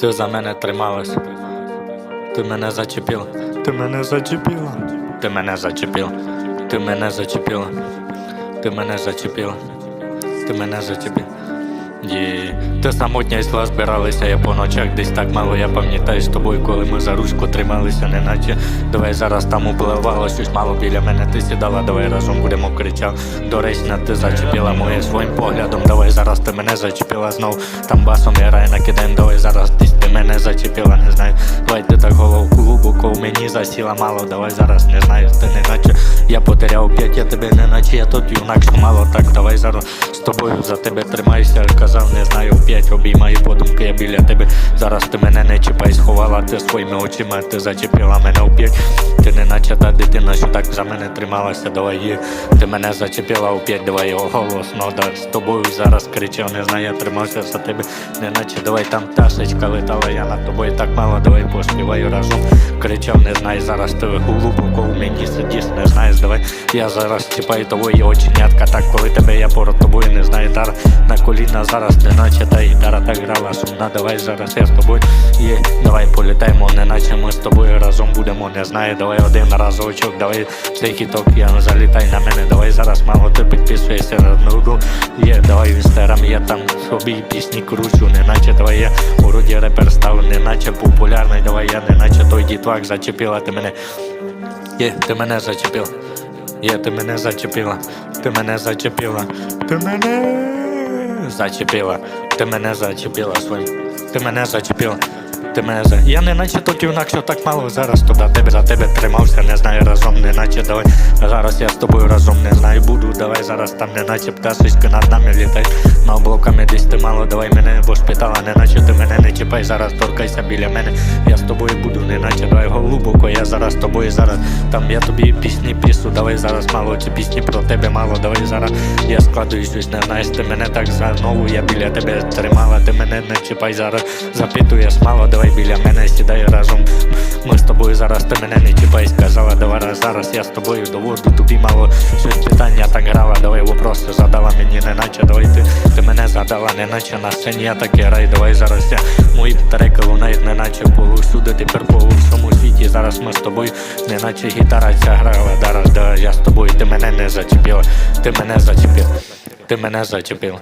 Ти за мене трималась. Ти мене зачепила. Ти мене зачепила. Ти мене зачепила. Ти мене зачепила. Ти мене зачепила. Ти мене зачепила. Є. Ти самотня йшла, збиралися я по ночах, десь так мало я пам'ятаю з тобою, коли ми за ручку трималися, неначе давай зараз там upливало, щось мало біля мене. Ти сідала, давай разом будемо кричав. Доречно, ти зачепила моє своїм поглядом. Давай зараз ти мене зачепила знов. Там басом грає накидаєм, давай зараз десь ти мене зачепила, не знаю. Давай ти так голову глибоко в мені засіла мало. Давай зараз не знаю, ти не наче я потеряв п'ять, я тебе не наче я тут юнак, що мало так. Давай зараз тобою за тебе тримаюся. Казав, не знаю, п'ять обіймаю подумки, я біля тебе. Зараз ти мене не чіпай, сховала ти своїми очима, ти зачепила мене у п'ять. Ти не наче та дитина, що так за мене трималася, давай є. Ти мене зачепила у п'ять, давай його голосно, да з тобою зараз кричав, не знаю, я тримався за тебе, не наче давай там пташечка летала, я над тобою так мало, давай поспіваю разом. Кричав, не знаю, зараз ти глибоко в мені сидиш, не знаєш, давай я зараз чіпаю твої оченятка, так коли тебе я поряд тобою не знаю, на коліна зараз, не наче та гітара так грала сумна, давай зараз я з тобою. Є, давай політаємо, не наче ми з тобою разом будемо, не знаю, давай один разочок, давай цей хіток, я залітай на мене, давай зараз мало ти підписуєшся на одну є, давай в інстаграм, я там собі пісні кручу, не наче давай я вроді репер став, не наче популярний, давай я не наче той дітвак зачепила ти мене. Є, ти мене зачепила. Є, ти мене зачепила. Ти мене зачепила. Ти мене зачепила. Ти мене зачепила своїм. Ти мене зачепила. Ти мене за. Я не наче тут юнак, що так мало зараз туди тебе за тебе тримався, не знаю разом, не наче давай. Зараз я з тобою разом не знаю, буду. Давай зараз там не наче пташечки над нами літай. На облаками десь ти мало, давай мене бо спитала, не наче ти мене не чіпай, зараз торкайся біля мене. Я з тобою буду, не наче давай глибоко, я зараз з тобою зараз. Там я тобі пісні пісу, давай зараз мало, чи пісні про тебе мало, давай зараз. Я складую щось, не знаєш, ти мене так знову, я біля тебе тримала, ти мене не чіпай зараз. Запитуєш мало, давай біля мене сідай разом. Ми з тобою зараз ти мене не чіпай, сказала, давай зараз я з тобою доводжу, тобі мало. Щось питання так грала, давай вопроси задала мені, не наче. Давай ти, ти мене задала, не наче на сцені. Я таки рай, давай зараз я. Мої треки лунають, не наче повсюди, тепер по всьому світі. Зараз ми з тобою, не наче гітара ця грала, зараз да, я з тобою, ти мене не зачепила, ти мене зачепила, ти мене зачепила.